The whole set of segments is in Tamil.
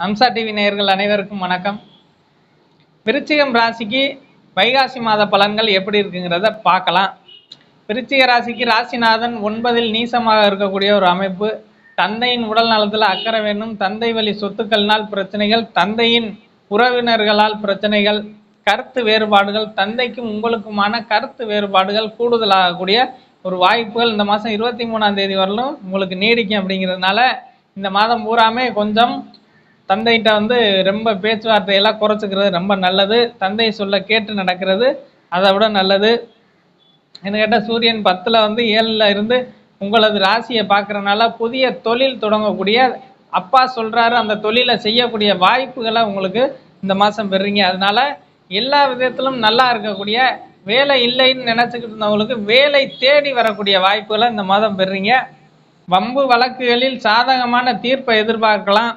அம்சா டிவி நேயர்கள் அனைவருக்கும் வணக்கம். விருச்சிகம் ராசிக்கு வைகாசி மாத பலன்கள் எப்படி இருக்குங்கிறத பார்க்கலாம். விருச்சிக ராசிக்கு ராசிநாதன் ஒன்பதில் நீசமாக இருக்கக்கூடிய ஒரு அமைப்பு. தந்தையின் உடல் நலத்தில் அக்கறை வேண்டும். தந்தை வழி சொத்துக்கள்னால் பிரச்சனைகள். தந்தையின் உறவினர்களால் பிரச்சனைகள். கருத்து வேறுபாடுகள். தந்தைக்கும் உங்களுக்குமான கருத்து வேறுபாடுகள் கூடுதலாகக்கூடிய ஒரு வாய்ப்புகள். இந்த மாதம் இருபத்தி மூணாம் தேதி வரலும் உங்களுக்கு நீடிக்கும் அப்படிங்கிறதுனால இந்த மாதம் பூராமே கொஞ்சம் தந்தைகிட்ட வந்து ரொம்ப பேச்சுவார்த்தையெல்லாம் குறைச்சிக்கிறது ரொம்ப நல்லது. தந்தை சொல்ல கேட்டு நடக்கிறது அதை விட நல்லது. என்ன கேட்டால் சூரியன் பத்தில் வந்து ஏழில் இருந்து உங்களது ராசியை பார்க்குறனால புதிய தொழில் தொடங்கக்கூடிய அப்பா சொல்கிறாரு அந்த தொழிலை செய்யக்கூடிய வாய்ப்புகளை உங்களுக்கு இந்த மாதம் பெறுறீங்க. அதனால எல்லா விதத்திலும் நல்லா இருக்கக்கூடிய வேலை இல்லைன்னு நினச்சிக்கிட்டு இருந்தவங்களுக்கு வேலை தேடி வரக்கூடிய வாய்ப்புகளை இந்த மாதம் பெறுறீங்க. வம்பு வழக்குகளில் சாதகமான தீர்ப்பை எதிர்பார்க்கலாம்.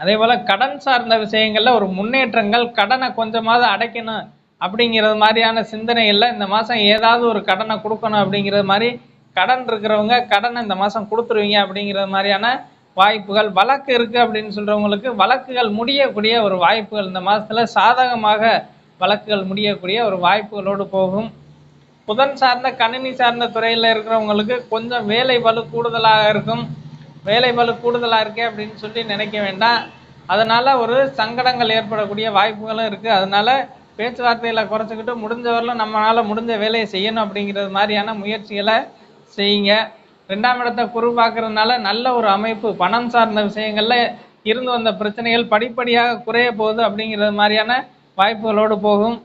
அதே போல் கடன் சார்ந்த விஷயங்களில் ஒரு முன்னேற்றங்கள் கடனை கொஞ்சமாவது அடைக்கணும் அப்படிங்கிறது மாதிரியான சிந்தனைகளில் இந்த மாதம் ஏதாவது ஒரு கடனை கொடுக்கணும் அப்படிங்கிறது மாதிரி கடன் இருக்கிறவங்க கடனை இந்த மாதம் கொடுத்துருவீங்க அப்படிங்கிறது மாதிரியான வாய்ப்புகள் வழக்கு இருக்குது அப்படின்னு சொல்கிறவங்களுக்கு வழக்குகள் முடியக்கூடிய ஒரு வாய்ப்புகள். இந்த மாதத்தில் சாதகமாக வழக்குகள் முடியக்கூடிய ஒரு வாய்ப்புகளோடு போகும். புதன் சார்ந்த கணினி சார்ந்த துறையில் இருக்கிறவங்களுக்கு கொஞ்சம் வேலை வலு கூடுதலாக இருக்கும். வேலைபளு கூடுதலாக இருக்கே அப்படின்னு சொல்லி நினைக்க வேண்டாம். அதனால் ஒரு சங்கடங்கள் ஏற்படக்கூடிய வாய்ப்புகளும் இருக்குது அதனால் பேச்சுவார்த்தையில் குறைச்சிக்கிட்டு முடிஞ்ச வரலும் நம்மளால் முடிஞ்ச வேலையை செய்யணும் அப்படிங்கிறது மாதிரியான முயற்சிகளை செய்யுங்க. ரெண்டாம் இடத்தை குரு பார்க்கறதுனால நல்ல ஒரு அமைப்பு பணம் சார்ந்த விஷயங்களில் இருந்து வந்த பிரச்சனைகள் படிப்படியாக குறைய போகுது அப்படிங்கிறது மாதிரியான வாய்ப்புகளோடு போகும்.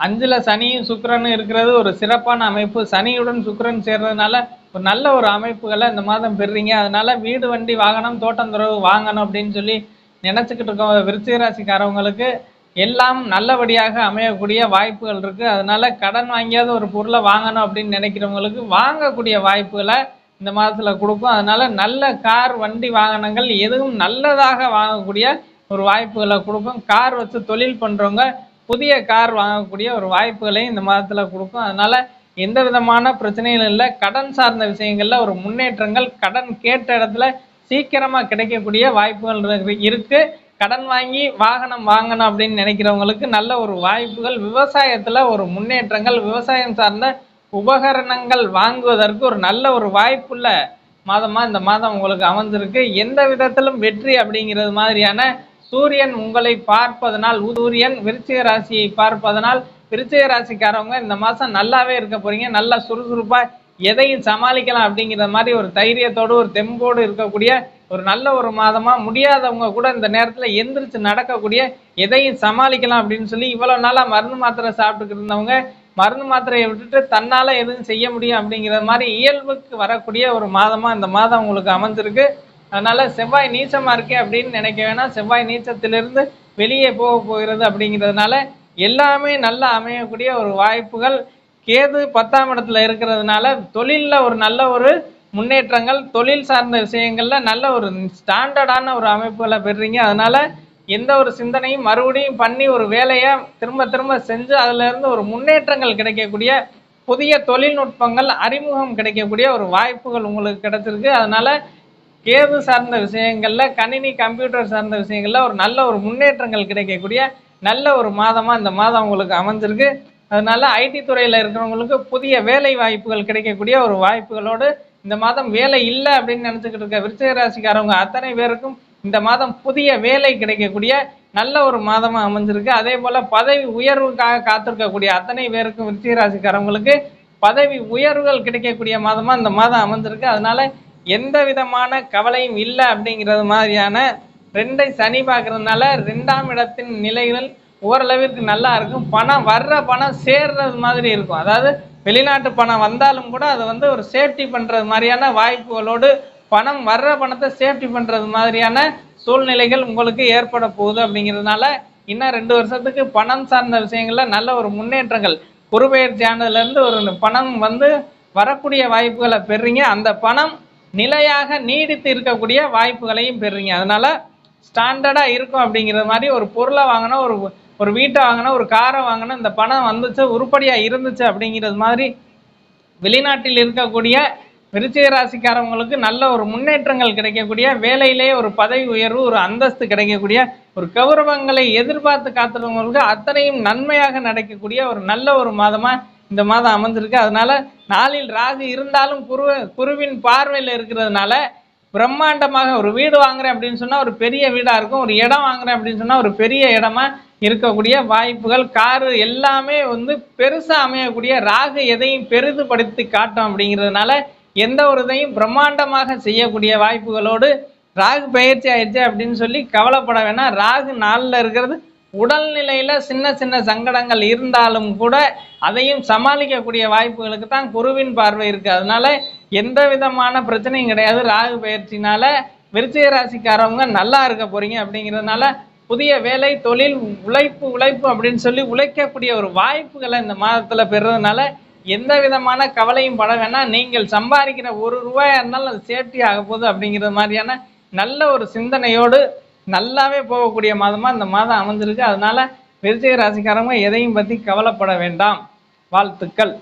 அஞ்சில் சனியும் சுக்கரனும் இருக்கிறது ஒரு சிறப்பான அமைப்பு. சனியுடன் சுக்கரன் சேர்றதுனால ஒரு நல்ல ஒரு அமைப்புகளை இந்த மாதம் பெறுறீங்க. அதனால வீடு வண்டி வாகனம் தோட்டந்துறவு வாங்கணும் அப்படின்னு சொல்லி நினச்சிக்கிட்டு இருக்க விருச்சிகராசிக்காரவங்களுக்கு எல்லாம் நல்லபடியாக அமையக்கூடிய வாய்ப்புகள் இருக்குது அதனால கடன் வாங்கியாவது ஒரு பொருளை வாங்கணும் அப்படின்னு நினைக்கிறவங்களுக்கு வாங்கக்கூடிய வாய்ப்புகளை இந்த மாதத்தில் கொடுக்கும். அதனால நல்ல கார் வண்டி வாகனங்கள் எதுவும் நல்லதாக வாங்கக்கூடிய ஒரு வாய்ப்புகளை கொடுக்கும். கார் வச்சு தொழில் பண்ணுறவங்க புதிய கார் வாங்கக்கூடிய ஒரு வாய்ப்புகளையும் இந்த மாதத்தில் கொடுக்கும். அதனால எந்த விதமான பிரச்சனைகளும் இல்லை. கடன் சார்ந்த விஷயங்களில் ஒரு முன்னேற்றங்கள் கடன் கேட்ட இடத்துல சீக்கிரமாக கிடைக்கக்கூடிய வாய்ப்புகள் இருக்குது கடன் வாங்கி வாகனம் வாங்கணும் அப்படின்னு நினைக்கிறவங்களுக்கு நல்ல ஒரு வாய்ப்புகள். விவசாயத்தில் ஒரு முன்னேற்றங்கள் விவசாயம் சார்ந்த உபகரணங்கள் வாங்குவதற்கு ஒரு நல்ல ஒரு வாய்ப்புள்ள மாதமாக இந்த மாதம் உங்களுக்கு அமைஞ்சிருக்கு. எந்த விதத்திலும் வெற்றி அப்படிங்கிறது மாதிரியான சூரியன் உங்களை பார்ப்பதனால் சூரியன் விருச்சிக ராசியை பார்ப்பதனால் விருச்சிக ராசிக்காரவங்க இந்த மாதம் நல்லாவே இருக்க போறீங்க. நல்லா சுறுசுறுப்பாக எதையும் சமாளிக்கலாம் அப்படிங்கிற மாதிரி ஒரு தைரியத்தோடு ஒரு தெம்போடு இருக்கக்கூடிய ஒரு நல்ல ஒரு மாதமாக முடியாதவங்க கூட இந்த நேரத்தில் எந்திரிச்சு நடக்கக்கூடிய எதையும் சமாளிக்கலாம் அப்படின்னு சொல்லி இவ்வளோ நாளாக மருந்து மாத்திரை சாப்பிட்டுக்கிட்டு இருந்தவங்க மருந்து மாத்திரையை விட்டுட்டு தன்னால் எதுவும் செய்ய முடியும் அப்படிங்கிற மாதிரி இயல்புக்கு வரக்கூடிய ஒரு மாதமாக இந்த மாதம் உங்களுக்கு அமைஞ்சிருக்கு. அதனால் செவ்வாய் நீச்சமாக இருக்கே அப்படின்னு நினைக்க வேணாம். செவ்வாய் நீச்சத்திலிருந்து வெளியே போக போகிறது அப்படிங்கிறதுனால எல்லாமே நல்லா அமையக்கூடிய ஒரு வாய்ப்புகள். கேது பத்தாம் இடத்துல இருக்கிறதுனால தொழிலில் ஒரு நல்ல ஒரு முன்னேற்றங்கள் தொழில் சார்ந்த விஷயங்களில் நல்ல ஒரு ஸ்டாண்டர்டான ஒரு அமைப்புகளை பெறுறீங்க. அதனால் எந்த ஒரு சிந்தனையும் மறுபடியும் பண்ணி ஒரு வேலையை திரும்ப திரும்ப செஞ்சு அதிலிருந்து ஒரு முன்னேற்றங்கள் கிடைக்கக்கூடிய புதிய தொழில்நுட்பங்கள் அறிமுகம் கிடைக்கக்கூடிய ஒரு வாய்ப்புகள் உங்களுக்கு கிடைச்சிருக்கு. அதனால் கேது சார்ந்த விஷயங்களில் கணினி கம்ப்யூட்டர் சார்ந்த விஷயங்களில் ஒரு நல்ல ஒரு முன்னேற்றங்கள் கிடைக்கக்கூடிய நல்ல ஒரு மாதமாக இந்த மாதம் உங்களுக்கு அமைஞ்சிருக்கு. அதனால ஐடி துறையில் இருக்கிறவங்களுக்கு புதிய வேலை வாய்ப்புகள் கிடைக்கக்கூடிய ஒரு வாய்ப்புகளோடு இந்த மாதம் வேலை இல்லை அப்படின்னு நினச்சிக்கிட்டு இருக்க விருச்சிக ராசிக்காரவங்க அத்தனை பேருக்கும் இந்த மாதம் புதிய வேலை கிடைக்கக்கூடிய நல்ல ஒரு மாதமாக அமைஞ்சிருக்கு. அதே போல் பதவி உயர்வுக்காக காத்திருக்கக்கூடிய அத்தனை பேருக்கும் விருச்சிக ராசிக்காரவங்களுக்கு பதவி உயர்வுகள் கிடைக்கக்கூடிய மாதமாக இந்த மாதம் அமைஞ்சிருக்கு. அதனால எந்த விதமான கவலையும் இல்லை அப்படிங்கிறது மாதிரியான ரெண்டை சனி பார்க்கறதுனால ரெண்டாம் இடத்தின் நிலைகள் ஓரளவிற்கு நல்லா இருக்கும். பணம் வர்ற பணம் சேர்றது மாதிரி இருக்கும். அதாவது வெளிநாட்டு பணம் வந்தாலும் கூட அதை வந்து ஒரு சேஃப்டி பண்ணுறது மாதிரியான வாய்ப்புகளோடு பணம் வர்ற பணத்தை சேஃப்டி பண்ணுறது மாதிரியான சூழ்நிலைகள் உங்களுக்கு ஏற்பட போகுது அப்படிங்கிறதுனால இன்னும் ரெண்டு வருஷத்துக்கு பணம் சார்ந்த விஷயங்களில் நல்ல ஒரு முன்னேற்றங்கள். பொறுப்பெயர்ச்சி ஆனதுலேருந்து ஒரு பணம் வந்து வரக்கூடிய வாய்ப்புகளை பெறுறீங்க. அந்த பணம் நிலையாக நீடித்து இருக்கக்கூடிய வாய்ப்புகளையும் பெறுறீங்க. அதனால் ஸ்டாண்டர்டாக இருக்கும் அப்படிங்கிற மாதிரி ஒரு பொருளை வாங்கினா ஒரு ஒரு வீட்டை வாங்கினா ஒரு காரை வாங்கினா இந்த பணம் வந்துச்சு உருப்படியாக இருந்துச்சு அப்படிங்கிறது மாதிரி வெளிநாட்டில் இருக்கக்கூடிய விருச்சிக ராசிக்காரவங்களுக்கு நல்ல ஒரு முன்னேற்றங்கள் கிடைக்கக்கூடிய வேலையிலேயே ஒரு பதவி உயர்வு ஒரு அந்தஸ்து கிடைக்கக்கூடிய ஒரு கௌரவங்களை எதிர்பார்த்து காத்துறவங்களுக்கு அத்தனையும் நன்மையாக நடக்கக்கூடிய ஒரு நல்ல ஒரு மாதமா இந்த மாதம் அமைஞ்சிருக்கு. அதனால நாளில் ராகு இருந்தாலும் குரு குருவின் பார்வையில் இருக்கிறதுனால பிரம்மாண்டமாக ஒரு வீடு வாங்குறேன் அப்படின்னு சொன்னா ஒரு பெரிய வீடா இருக்கும். ஒரு இடம் வாங்குறேன் அப்படின்னு சொன்னா ஒரு பெரிய இடமா இருக்கக்கூடிய வாய்ப்புகள் காரு எல்லாமே வந்து பெருசாக அமையக்கூடிய ராகு எதையும் பெரிதுபடுத்தி காட்டும் அப்படிங்கிறதுனால எந்த ஒரு இதையும் பிரம்மாண்டமாக செய்யக்கூடிய வாய்ப்புகளோடு ராகு பயிற்சி ஆயிடுச்சு அப்படின்னு சொல்லி கவலைப்பட வேணாம். ராகு நாளில் இருக்கிறது உடல்நிலையில் சின்ன சின்ன சங்கடங்கள் இருந்தாலும் கூட அதையும் சமாளிக்கக்கூடிய வாய்ப்புகளுக்கு தான் குருவின் பார்வை இருக்குது அதனால எந்த விதமான பிரச்சனையும் கிடையாது. ராகு பயிற்சினால விருச்சிக ராசிக்காரவங்க நல்லா இருக்க போகிறீங்க அப்படிங்கிறதுனால புதிய வேலை தொழில் உழைப்பு உழைப்பு அப்படின்னு சொல்லி உழைக்கக்கூடிய ஒரு வாய்ப்புகளை இந்த மாதத்துல பெறுறதுனால எந்த விதமான கவலையும் பட வேணாம் நீங்கள் சம்பாதிக்கிற ஒரு ரூபாயா இருந்தாலும் அது சேஃப்டி ஆக போகுது அப்படிங்கிறது மாதிரியான நல்ல ஒரு சிந்தனையோடு நல்லாவே போகக்கூடிய மாதமா இந்த மாதம் அமைஞ்சிருக்கு. அதனால விருச்சிக ராசிக்காரங்க எதையும் பத்தி கவலைப்பட வேண்டாம். வாழ்த்துக்கள்.